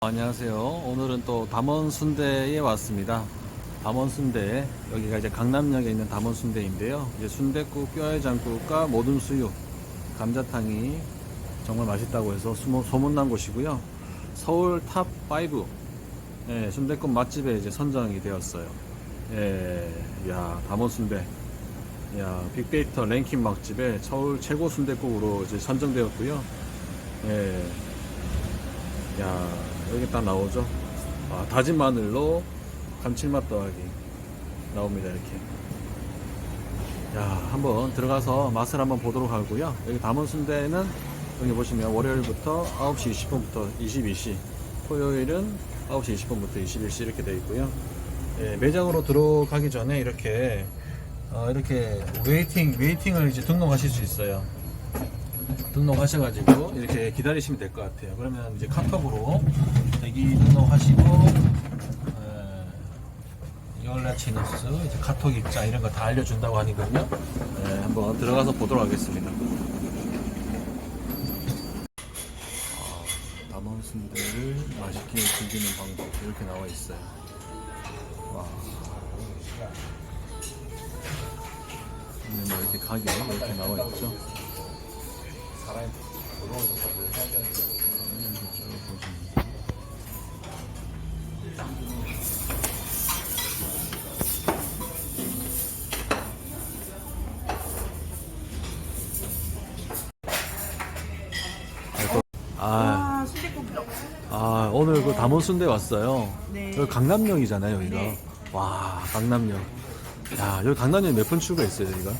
안녕하세요. 오늘은 또 담원순대에 왔습니다. 담원순대 여기가 이제 강남역에 있는 담원순대인데요. 이제 순대국, 뼈해장국과 모든 수육, 감자탕이 정말 맛있다고 해서 수모- 소문난 곳이고요. 서울 탑 5 예, 순대국 맛집에 이제 선정이 되었어요. 예, 야 담원순대, 야 빅데이터 랭킹 맛집에 서울 최고 순대국으로 이제 선정되었고요. 예, 야 여기 딱 나오죠? 아, 다진 마늘로 감칠맛 더하기 나옵니다 이렇게. 야 한번 들어가서 맛을 한번 보도록 하고요. 여기 담원순대는 여기 보시면 월요일부터 9시 20분부터 22시 토요일은 9시 20분부터 21시 이렇게 되어 있고요. 예, 매장으로 들어가기 전에 이렇게 어, 이렇게 웨이팅 웨이팅을 이제 등록하실 수 있어요 등록하셔가지고 이렇게 기다리시면 될 것 같아요. 그러면 이제 카톡으로 대기 등록하시고 열라치너스 이제 카톡 입장 이런 거 다 알려준다고 하니까요. 예, 한번 들어가서 보도록 하겠습니다. 아, 남원 순대를 맛있게 즐기는 방법 이렇게 나와 있어요. 와. 뭐 이렇게 가격 이렇게 나와 있죠. 아, 아, 순대국이라고. 아 오늘 그 담원순대 왔어요. 네. 여기 강남역이잖아요, 여기가. 네. 와, 강남역. 야, 여기 강남역 몇분 출구 있어요, 여기가?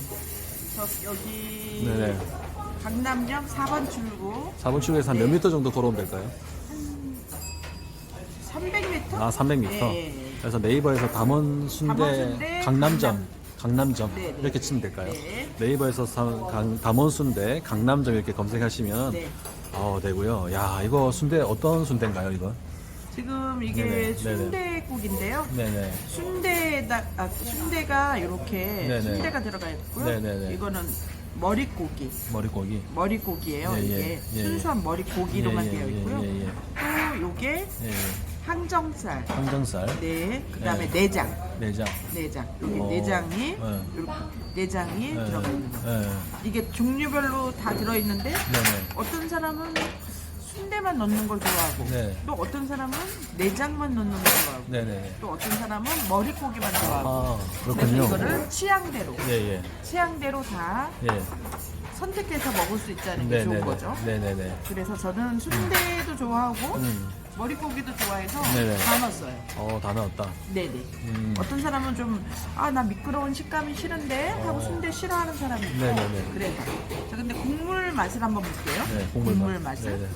저 여기 네네. 강남역 4번 출구 4번 출구에서 한몇 네. 미터 정도 걸어오면 될까요? 300m? 아, 300m. 네. 그래서 네이버에서 담원순대 담원순대 강남점, 강남점 네, 네. 이렇게 치면 될까요? 네. 강- 담원순대 강남점 이렇게 검색하시면 네. 어, 되고요. 야, 이거 순대 어떤 순대인가요, 이거? 지금 이게 네네. 순대국인데요. 네네. 순대다 아, 순대가 이렇게 네네. 순대가 들어가 있고요. 네네네. 이거는 머릿고기. 머리고기. 머릿고기예요. 예, 예, 이게 예, 예. 순수한 머릿고기로만 예, 예, 되어 있고요. 예, 예, 예. 또 요게 예, 예. 항정살. 항정살, 네. 그다음에 네. 내장. 내장. 내장. 여기 어, 내장이 네. 이렇게 내장이 예, 들어가 있는 거. 예. 이게 종류별로 다 들어 있는데 네네. 어떤 사람은 순대만 넣는 걸 좋아하고 네. 또 어떤 사람은 내장만 넣는 걸 좋아하고 네네. 또 어떤 사람은 머릿고기만 좋아하고 아, 그래서 그렇군요. 이거를 취향대로 예, 예. 취향대로 다 예. 선택해서 먹을 수 있다는 게 좋은 거죠. 네네네. 그래서 저는 순대도 좋아하고 음. 머릿고기도 좋아해서 네네. 다 넣었어요. 어, 다 나왔다. 네네. 음. 어떤 사람은 좀 아 나 미끄러운 식감이 싫은데 하고 어. 순대 싫어하는 사람이 있고 네네네. 그래서 자 근데 국물 맛을 한번 볼게요. 네, 국물, 맛. 맛을. 네네.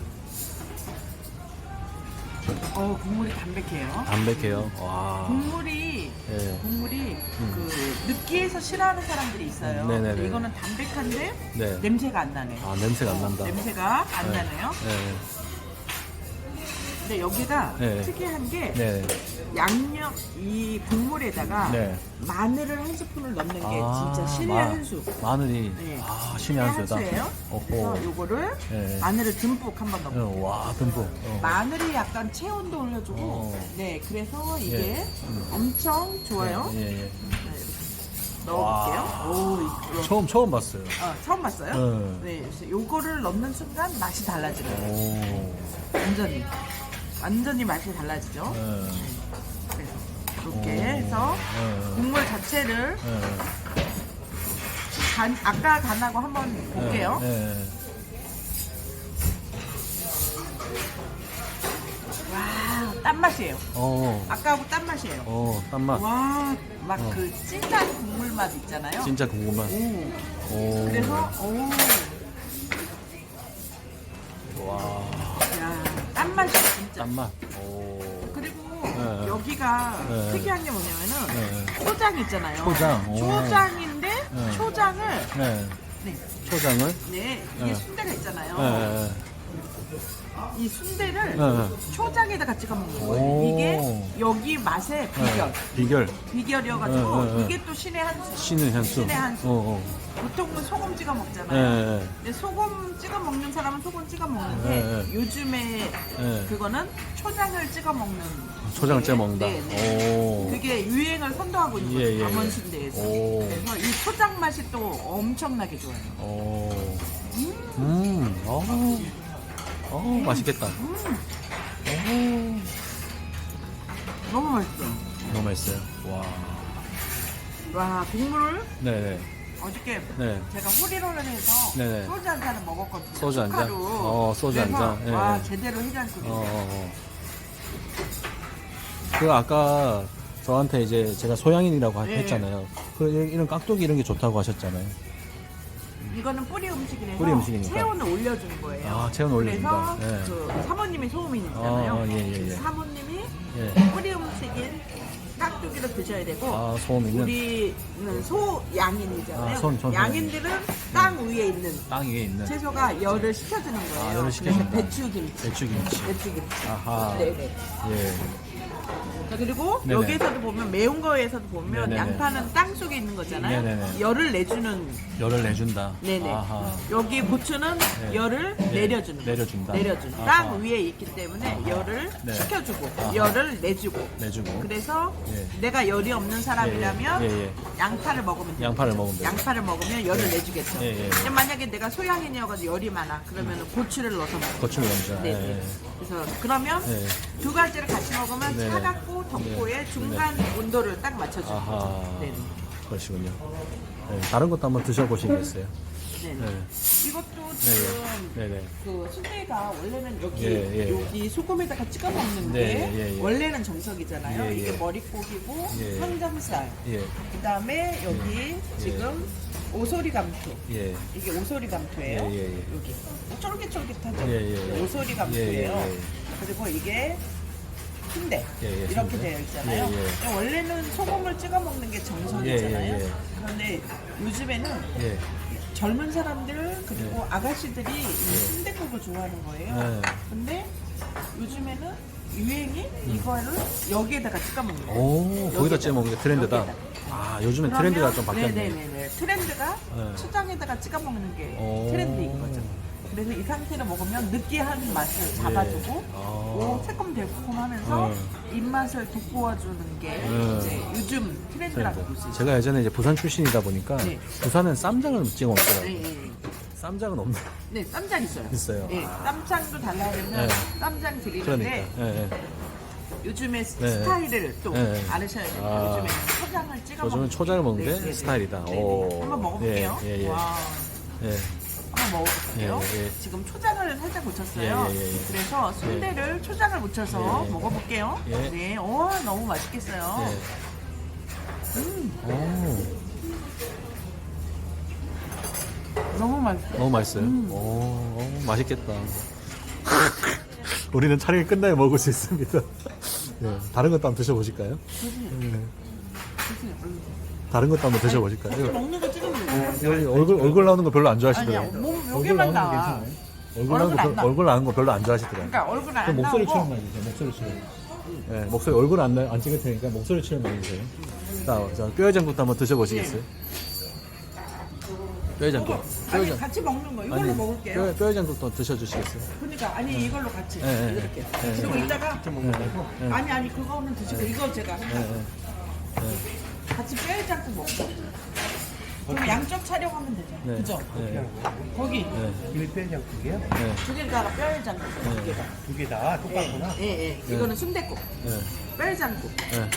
어 국물이 담백해요. 담백해요. 와. 국물이 예. 국물이 그 느끼해서 싫어하는 사람들이 있어요. 음, 네네네. 근데 이거는 담백한데 네. 냄새가 안 나네. 아, 냄새가 안 난다. 냄새가 안 네. 나네요. 네. 근데 여기가 네. 특이한 게 네. 양념 이 국물에다가 네. 마늘을 한 스푼을 넣는 게 아, 진짜 신의 마- 한 수. 마늘이 네. 아, 신의 한 수다. 오호. 그래서 요거를 네. 마늘을 듬뿍 한번 넣어. 어, 와, 듬뿍. 어. 마늘이 약간 체온도 올려주고, 어. 네, 그래서 이게 예. 음. 엄청 좋아요. 예, 예. 네, 이렇게 넣어볼게요. 오, 이거. 처음, 처음 봤어요. 어, 처음 봤어요? 네. 네, 그래서 요거를 넣는 순간 맛이 달라지네요. 오. 완전히. 완전히 맛이 달라지죠. 네. 그래서 이렇게 오. 해서 네. 국물 자체를 네. 간, 아까 간하고 한번 볼게요. 네. 네. 와, 딴 맛이에요. 어. 아까하고 딴 맛이에요. 어, 딴맛. 와, 막 어. 그 찐한 국물 맛 있잖아요. 진짜 궁금한. 오. 오. 그래서 오, 와. 야, 딴 맛이 딴맛. 오. 그리고 네. 여기가 네. 특이한 게 뭐냐면은 네. 초장 있잖아요. 초장, 오. 초장인데 네. 초장을 네. 네, 초장을. 네 이게 네. 순대가 있잖아요. 네. 어, 이 순대를 네, 네. 초장에다가 찍어 먹는 오. 거예요. 이게 여기 맛의 비결. 네, 비결. 비결이어가지고 네, 네, 네. 이게 또 신의 한 수. 신의 한 수. 신의 한 수. 어, 어. 보통은 소금 찍어 예, 먹잖아요. 예, 근데 소금 찍어 먹는 사람은 소금 찍어 먹는데 네, 네. 요즘에 예. 그거는 초장을 찍어 먹는. 초장을 찍어 먹는다. 네, 네. 오. 그게 유행을 선도하고 있는 예, 거죠. 예, 예. 남원순대에서. 오. 그래서 이 초장 맛이 또 엄청나게 좋아요. 오. 음. 어. 어, 맛있겠다. 너무 맛있어. 너무 맛있어요. 와. 와 국물을 네네. 어저께 네. 제가 호리로를 해서 네네. 소주 한 잔을 먹었거든요. 소주 한 잔? 축하로. 어, 소주 한 그래서 잔. 예, 와 예. 제대로 해장국. 어, 어, 어. 그 아까 저한테 이제 제가 소양인이라고 하- 예. 했잖아요. 그 이런 깍두기 이런 게 좋다고 하셨잖아요. 이거는 뿌리 음식이라서 뿌리 음식이니까. 체온을 올려주는 거예요. 아, 체온 올려준다. 그래서 예. 그 사모님이 소음인이잖아요. 아, 예, 예, 예. 사모님이 예. 뿌리 음식인 깍두기를 드셔야 되고 아, 소음 있는 우리는 소 양인이잖아요. 아, 손, 손, 손. 양인들은 땅 위에 있는 땅 위에 있는 채소가 열을 식혀주는 거예요. 아, 열을 식혀준다. 그래서 배추김치. 배추김치. 배추김치. 아하. 네네. 예. 자, 그리고 네네. 여기에서도 보면 매운 거에서도 보면 네네네. 양파는 땅 속에 있는 거잖아요. 네네네. 열을 내주는 열을 내준다. 네네. 아하. 여기 고추는 네. 열을 네. 내려주는 내려준다. 아하. 땅 위에 있기 때문에 열을 네. 식혀주고 아하. 열을 내주고 내주고. 그래서 예. 내가 열이 없는 사람이라면 예, 예, 예. 양파를 먹으면 돼요. 양파를 먹으면 돼요. 양파를 먹으면 열을 예. 내주겠죠. 예, 예. 근데 만약에 내가 소양인이어가지고 열이 많아 그러면 고추를 넣어서 먹어. 고추를 넣자. 네. 예, 네. 예. 그래서 그러면 예. 두 가지를 같이 먹으면 네. 차갑고 덥고의 네. 중간 온도를 딱 맞춰줘요. 아하. 네. 그러시군요. 네, 다른 것도 한번 드셔보시겠어요? 네. 네. 이것도 네. 지금 네 네. 그 순대가 원래는 여기 예, 예. 여기 소금에다가 찍어 먹는 네, 게 예, 예. 원래는 정석이잖아요. 예, 이게 예. 머릿고기고 예. 예. 그다음에 여기 지금 오소리 감투. 예. 이게 오소리 감투예요. 예, 예, 예. 여기 쫄깃쫄깃하죠. 예, 예, 예. 오소리 감투예요. 예, 예, 예. 그리고 이게 순대 예, 예, 이렇게 순대. 되어 있잖아요. 예, 예. 근데 원래는 소금을 찍어 먹는 게 정석이잖아요. 예, 예, 예. 그런데 요즘에는 예. 젊은 사람들 그리고 아가씨들이 이 순대국을 좋아하는 거예요. 네. 근데 요즘에는 유행이 이거를 여기에다가 찍어 먹는 거예요. 오, 거기다 찍어 먹는 게 트렌드다. 여기에다가. 아, 요즘에 그러면- 트렌드가 좀 바뀌었네. 네네네. 트렌드가 네. 초장에다가 찍어 먹는 게 오. 트렌드인 거죠. 그래서 이 상태로 먹으면 느끼한 맛을 잡아주고 아. 오, 새콤달콤하면서 네. 입맛을 돋구어주는 게 네. 이제 요즘 트렌드라고 볼수 트렌드. 있어요. 제가 예전에 이제 부산 출신이다 보니까 네. 부산은 쌈장을 찍어 먹더라고요. 네, 네, 쌈장은 없네. 네, 쌈장 있어요. 있어요. 네, 쌈장도 달라면 네. 쌈장 드리는데 그러니까. 예, 예. 요즘에 네. 스타일을 또 네. 알으셔야 돼요. 아. 요즘에는 초장을 찍어 요즘은 먹는 초장을 먹는 게 네, 네, 네. 스타일이다. 네, 네. 오. 한번 먹어볼게요. 예, 예, 예. 와, 예. 먹어볼게요. 예, 예. 지금 초장을 살짝 묻혔어요. 예, 예, 예. 그래서 순대를 초장을 묻혀서 예, 예. 먹어볼게요. 예. 네, 오, 너무 맛있겠어요. 예. 음, 오. 너무 맛있어. 너무 맛있어요. 음. 오, 오, 맛있겠다. 우리는 촬영이 끝나야 먹을 수 있습니다. 예, 다른 것도 한번 드셔보실까요? 예, 다른 것도 한번 드셔보실까요? 먹는 거 찍으면 돼요. 여기 얼굴, 얼굴 나오는 거 별로 안 아니야, 좋아하시더라고요. 여기만 나와. 얼굴 얼굴 거, 안 별-. 얼굴 나오는 거 별로 안 좋아하시더라고요. 그러니까 얼굴 안 그럼 목소리 나오고 출연만 해주세요. 목소리 출연. 네, 목소리 얼굴 안, 나- 안 찍을 테니까 목소리 출연만 해주세요. 자, 자 뼈해장국도 한번 드셔보시겠어요? 뼈해장국. 아니 뼈해장. 같이 먹는 거 이걸로 먹을게요. 뼈, 뼈해장국도 드셔주시겠어요? 그러니까 아니 이걸로 같이 예, 예, 이렇게 예, 그리고 이따가 예, 예. 아니 아니 그거는 드시고 이거 제가 예, 예. 같이 뼈해장국 먹고 그럼 양쪽 촬영하면 되죠 네. 그죠? 네. 거기 네. 밀폐장 두 개요? 네. 두 개가 뼈해장국 두 개가 두 개 다 똑같구나. 예 예 이거는 순대국 네. 뼈해장국 네.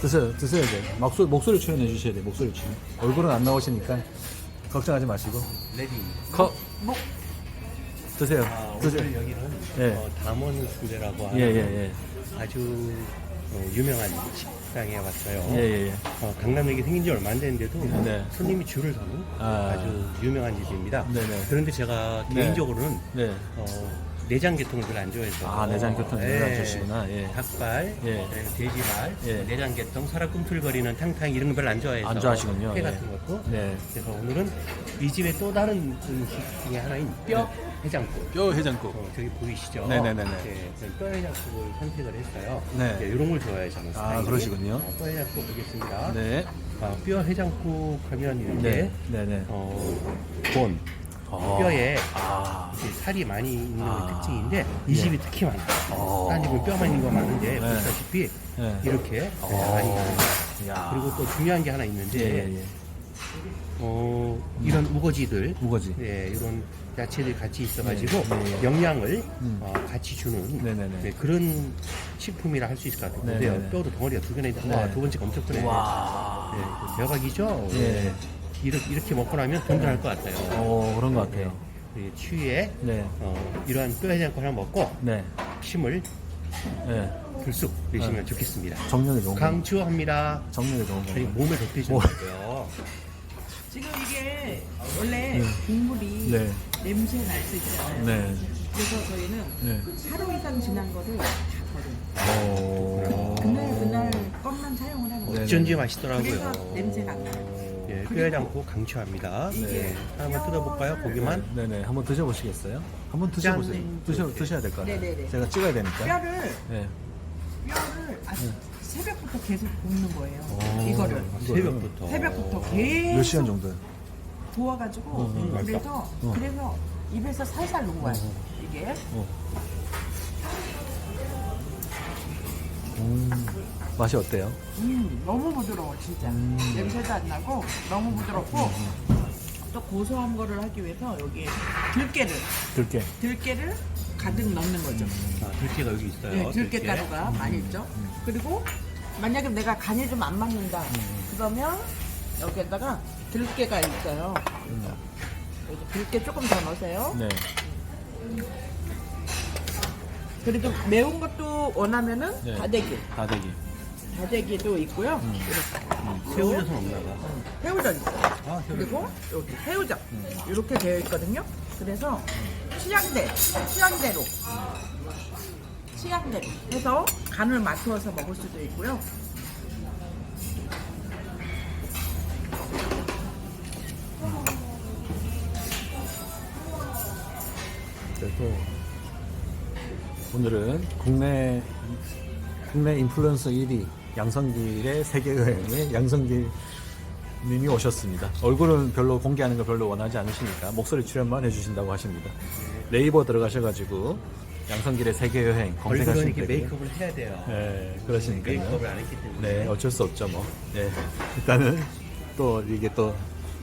드세요, 드세요, 이제. 목소리, 목소리 출연해 주셔야 돼요, 목소리 출연. 얼굴은 안 나오시니까 걱정하지 마시고. 레디. 컷! 뭐 드세요. 아, 드세요. 오늘 여기는 예. 어, 담원 순대라고 하는 예, 예, 예. 아주 어, 유명한 식당에 왔어요. 예, 예, 예. 어, 강남역이 생긴 지 얼마 안 됐는데도 네. 손님이 줄을 서는 아. 아. 주 유명한 집입니다. 네네. 그런데 제가 네. 개인적으로는 네. 어, 내장 계통을 별로 안 좋아해서 아, 내장 계통을 별로 안 좋아하시구나. 예. 닭발, 예. 그리고 돼지발, 예. 내장 계통, 살아 꿈틀거리는 탕탕 이런 거 별로 안 좋아해서 안 좋아하시군요. 회 예. 같은 것도 네. 그래서 오늘은 이 집의 또 다른 음식 중에 하나인 뼈 해장국. 뼈 해장국. 어, 저기 보이시죠? 네네네네. 네, 저는 뼈 해장국을 선택을 했어요. 네. 이런 걸 좋아해요, 저는. 아, 스타일이. 그러시군요. 어, 뼈 해장국 보겠습니다. 네. 아, 뼈 해장국 하면 이렇게 네. 네네. 어, 본, 어. 뼈에 아. 이렇게 살이 많이 있는 아. 게 특징인데 이 예. 집이 특히 많아요. 어. 딴 집은 뼈만 있는 거 많은데 네. 보시다시피 네. 이렇게 네, 어. 많이 있어요. 야. 그리고 또 중요한 게 하나 예, 있는데 예, 예. 어, 이런 우거지들 우거지. 네, 이런 야채들이 같이 있어가지고 네, 네. 영양을 음. 어, 같이 주는 네 네 네. 네, 그런 식품이라 할 수 있을 것 같아요. 네네네. 근데요, 뼈도 덩어리가 두 개나 있는데 와, 네. 두 번째가 엄청 크네. 와. 네, 그 대박이죠? 예. 네. 이렇게, 이렇게 먹고 나면 든든할 것 같아요. 어, 그런 것 같아요. 네, 추위에 네. 어, 이러한 뼈 해장국 하나 먹고 네. 힘을 네. 불쑥 내시면 네. 좋겠습니다. 정력이 좋은 거. 강추합니다. 정력이 좋은 아니, 거. 몸을 덮여주는 뭐. 거고요. 지금 이게 원래 네. 국물이 네. 냄새 날 수 있잖아요. 네. 그래서 저희는 네. 하루 이상 지난 거를 다 버려요. 오. 그날 그날 것만 사용을 하는 거예요. 네. 어쩐지 맛있더라고요. 그래서 냄새가 안 나요. 예, 뼈 해장국 강추합니다. 이게 네. 한번 뜯어볼까요? 고기만. 네네. 한번 드셔보시겠어요? 한번 드셔보세요. 짠. 드셔, 드셔야 될 것 같아요. 네네네. 제가 찍어야 되니까. 뼈를 네. 뼈를 아, 새벽부터 계속 볶는 거예요. 오. 이거를 새벽부터. 새벽부터 계속 몇 시간 정도? 구워가지고 음, 음, 그래서 어. 그래서 입에서 살살 녹아요. 어. 이게 어. 음, 맛이 어때요? 음, 너무 부드러워 진짜 음. 냄새도 안 나고 너무 부드럽고 또 고소한 거를 하기 위해서 여기 들깨를 들깨. 들깨를 가득 넣는 거죠. 아, 들깨가 여기 있어요. 네, 들깨 가루가 많이 있죠. 그리고 만약에 내가 간이 좀 안 맞는다 그러면 여기에다가 들깨가 있어요. 음. 여기 들깨 조금 더 넣으세요. 네. 그래도 매운 것도 원하면은 네. 다대기, 다대기. 다대기도 있고요. 음. 이렇게. 새우젓은 없나 봐. 새우젓 있어요. 아, 그리고 여기 새우젓 음. 이렇게 되어 있거든요. 그래서 취향대, 취향대로, 취향대로 해서 간을 맞추어서 먹을 수도 있고요. 그래도 오늘은 국내 국내 인플루언서 1위 양성길의 세계 여행에 양성길 님이 오셨습니다. 얼굴은 별로 공개하는 걸 별로 원하지 않으시니까 목소리 출연만 해주신다고 하십니다. 네이버 들어가셔가지고 양성길의 세계 여행 얼굴은 검색하시면 이렇게 되고요. 메이크업을 해야 돼요. 네, 그러시니까요. 메이크업을 안 했기 때문에. 네, 어쩔 수 없죠, 뭐. 네, 일단은 또 이게 또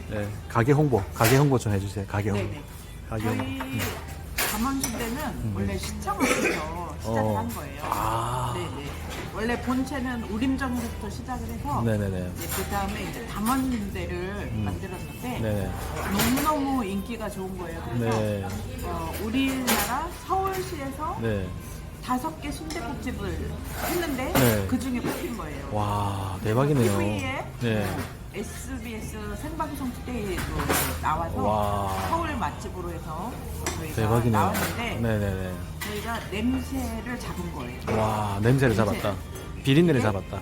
네, 가게 홍보, 가게 홍보 좀 해주세요. 가게 홍보. 네네. 가게 홍보. 저희 담원시대는 원래 시청 앞에서 시작을 어. 한 거예요. 아. 네네. 원래 본체는 우림정부터 시작을 해서 네네네. 그 다음에 이제 담원대를 만들었는데 네네. 너무너무 인기가 좋은 거예요. 그래서 네. 어, 우리나라 서울시에서 네. 다섯 개 순대국집을 했는데 네. 그 중에 뽑힌 거예요. 와, 대박이네요. TV에 네. SBS 생방송 투데이로 나와서 와. 서울 맛집으로 해서 저희가 대박이네요. 나왔는데 네네네. 저희가 냄새를 잡은 거예요. 와, 냄새를 잡았다. 비린내를 이게- 잡았다.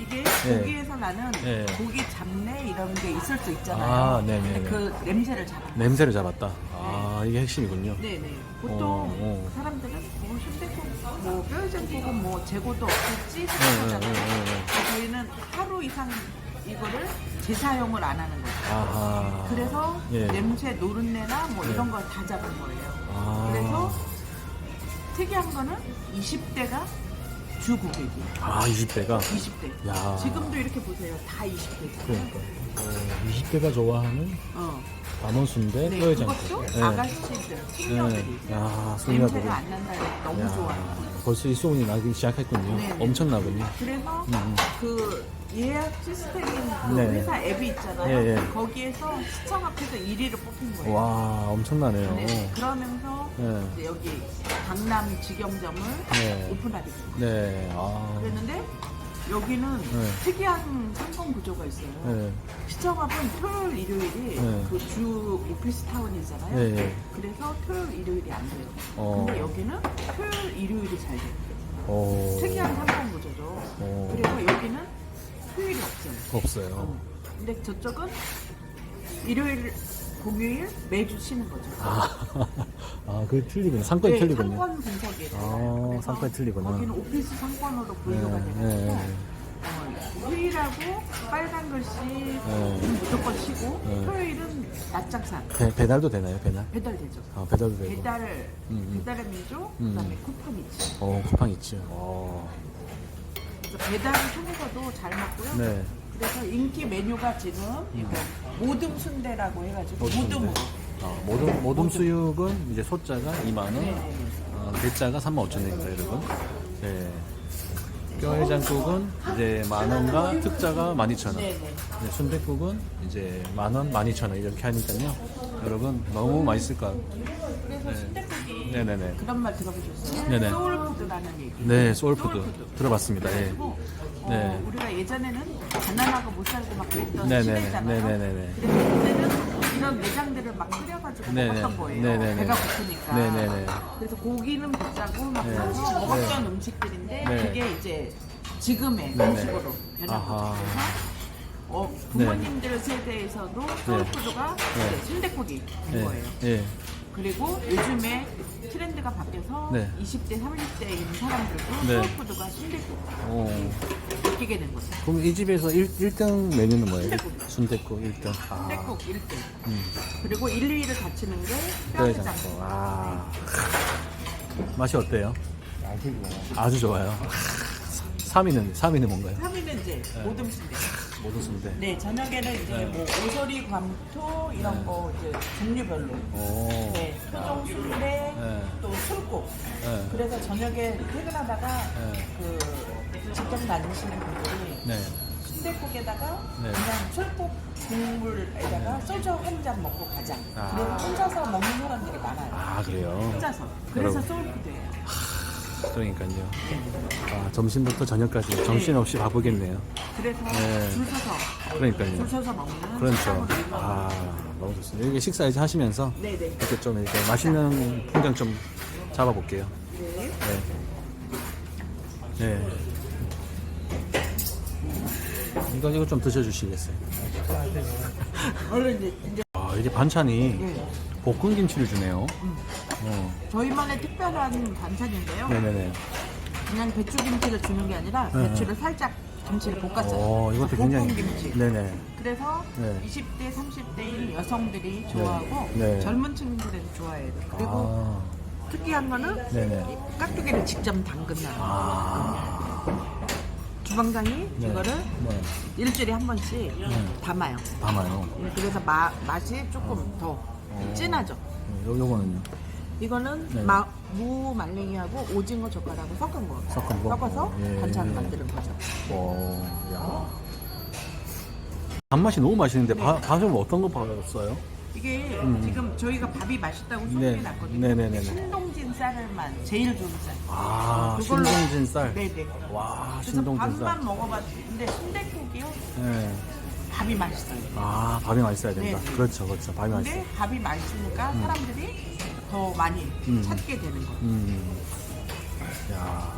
이게 네. 고기에서 나는 네. 고기 잡내 이런 게 있을 수 있잖아요. 아, 네네네. 근데 그 냄새를 거예요. 냄새를 잡았다. 아, 이게 핵심이군요. 네네. 보통 어, 어. 사람들은 뭐 순대국, 뭐 뼈해장국은 뭐 재고도 없겠지 네, 생각하잖아요. 네, 네, 네. 근데 저희는 하루 이상 이거를 재사용을 안 하는 거예요. 아하. 그래서 예. 냄새, 노른내나 뭐 네. 이런 걸 다 잡은 거예요. 아. 그래서 특이한 거는 20대가 주 고객이. 아, 20대가. 20대. 야. 지금도 이렇게 보세요. 다 20대잖아요. 그러니까. 어, 20대가 좋아하는 어. 담원순대 네, 뼈해장국. 그것도 아가씨들, 숙녀들이. 네. 야. 냄새가 안 난다고 너무 야, 좋아요. 벌써 이 소문이 나기 시작했군요. 네, 네. 엄청나군요. 그래서 음. 그 예약 시스템인 그 네. 회사 앱이 있잖아요. 예, 예. 거기에서 시청 앞에서 1위를 뽑힌 거예요. 와, 엄청나네요. 네. 그러면서 네. 이제 여기 강남 직영점을 네. 오픈하게 됐어요. 네, 아. 그랬는데 여기는 네. 특이한 상권 구조가 있어요. 네. 시청 앞은 토요일, 일요일이 네. 그 주 오피스 타운이잖아요. 네, 네. 그래서 토요일, 일요일이 안 돼요. 어. 근데 여기는 토요일, 일요일이 잘 돼요. 오. 특이한 상권 구조죠. 어. 그래서 여기는 토요일이 없어요. 없어요. 근데 저쪽은 일요일 공휴일 매주 쉬는 거죠. 아, 아, 그 틀리군요. 상권이 네, 틀리군요. 상권 분석이에요. 아, 그래서 상권이 틀리구나. 거기는 오피스 상권으로 분류가 네, 되고 네, 네. 어, 휴일하고 빨간 글씨 는 무조건 쉬고 네. 토요일은 낮장사 배, 배달도 되나요, 배달? 배달되죠. 아, 배달도 되고. 배달 음, 음. 배달의 민족 음. 그다음에 쿠팡 있지. 어, 쿠팡 있죠. 어, 그래서 배달을 통해서도 잘 먹고요. 네. 그래서 인기 메뉴가 지금 이거 모듬 순대라고 해가지고 모듬 어, 모둠, 모둠 수육은 이제 소자가 2만원, 네, 네. 어, 대자가 35,000원입니다, 여러분. 네. 뼈해장국은 이제 만원과 특자가 12,000원. 네 네. 네, 순대국은 이제 만원, 12,000원 이렇게 하니까요. 여러분, 너무 맛있을 것 같아요. 그래서 순대국이 네네네. 그런 말 들어보셨어요? 네네. 소울푸드라는 얘기. 네, 소울푸드. 들어봤습니다. 예. 그래가 네. 어, 우리가 예전에는 가난하고 못 살고 막 그랬던 네네네. 시대잖아요. 네네네네. 그래서 그때는 이런 내장들을 막 끓여가지고 네네. 먹었던 거예요. 네네네. 배가 고프니까. 네네네. 그래서 고기는 비싸고 막 네. 사서 먹었던 네. 음식들인데 네. 그게 이제 지금의 네네. 음식으로 변한 아하. 거죠. 그래서 어, 부모님들 세대에서도 소울푸드가 네. 이제 순대국이 된 예. 거예요. 예. 그리고 요즘에 트렌드가 바뀌어서 네. 20대, 30대에 있는 사람들도 네. 소울푸드가 순대국 오. 바뀌게 된 거죠. 그럼 이 집에서 1, 일등 메뉴는 뭐예요? 순댓국. 순댓국 1등. 아. 순대국 1등. 음. 그리고 1, 2위를 다치는 게 뼈해장국. 뼈해장국. 아. 맛이 어때요? 아주 좋아요. 아주 좋아요. 3위는, 3위는 뭔가요? 3위는 이제 모듬 순대. 모든 순대. 네, 저녁에는 이제 네. 뭐 오소리, 광토 이런 거 이제 종류별로. 오. 네, 토종 순대, 네. 또 술국. 네. 그래서 저녁에 퇴근하다가 네. 그 직접 다니시는 분들이 네. 순대국에다가 네. 그냥 술국 국물에다가 소주 한 잔 먹고 가자. 아. 그래서 혼자서 먹는 사람들이 많아요. 아, 그래요? 혼자서. 그래서 여러분. 소울푸드예요. 그러니까요. 아, 점심부터 저녁까지 정신없이 바쁘겠네요. 그래서 네. 줄 서서 그러니까요. 줄 서서 먹는 그렇죠. 아, 너무 좋습니다. 이렇게 식사 이제 하시면서 네네. 이렇게 좀 이렇게 맛있는 풍경 좀 잡아볼게요. 네. 네. 네. 이거 이거 좀 드셔주시겠어요? 얼른 이제, 이제 아, 이게 반찬이 네. 볶은 김치를 주네요. 어, 저희만의 특별한 반찬인데요. 네네네. 그냥 배추김치를 주는 게 아니라 네. 배추를 살짝 김치를 볶았어요. 어, 이것도 볶은 굉장히. 김치. 네네. 그래서 네. 20대, 30대인 여성들이 좋아하고 네. 젊은 층들은 좋아해요. 그리고 아, 특이한 거는 네네. 이 깍두기를 직접 담근다. 아, 주방장이 네. 이거를 네. 일주일에 한 번씩 담아요. 담아요. 음, 그래서 마, 맛이 조금 더 진하죠. 네, 요, 요거는요. 이거는 네. 마, 무 말랭이하고 오징어 젓갈하고 섞은 거. 섞은 거? 섞어서 예. 반찬을 만드는 거죠. 오, 야. 밥맛이 너무 맛있는데 밥, 밥은 어떤 거 받았어요? 이게 음. 지금 저희가 밥이 맛있다고 네. 소문이 났거든요. 네네네네. 신동진 쌀을만 제일 좋은 쌀. 아, 그걸로- 신동진 쌀. 네네. 와, 그래서 신동진 쌀. 밥만 먹어봤는데 순대국이요 네. 밥이 맛있어요. 아, 밥이 맛있어야 된다. 네. 그렇죠, 그렇죠. 밥이 근데 맛있어. 밥이 맛있으니까 사람들이 더 많이 음. 찾게 되는 거예요. 음. 야.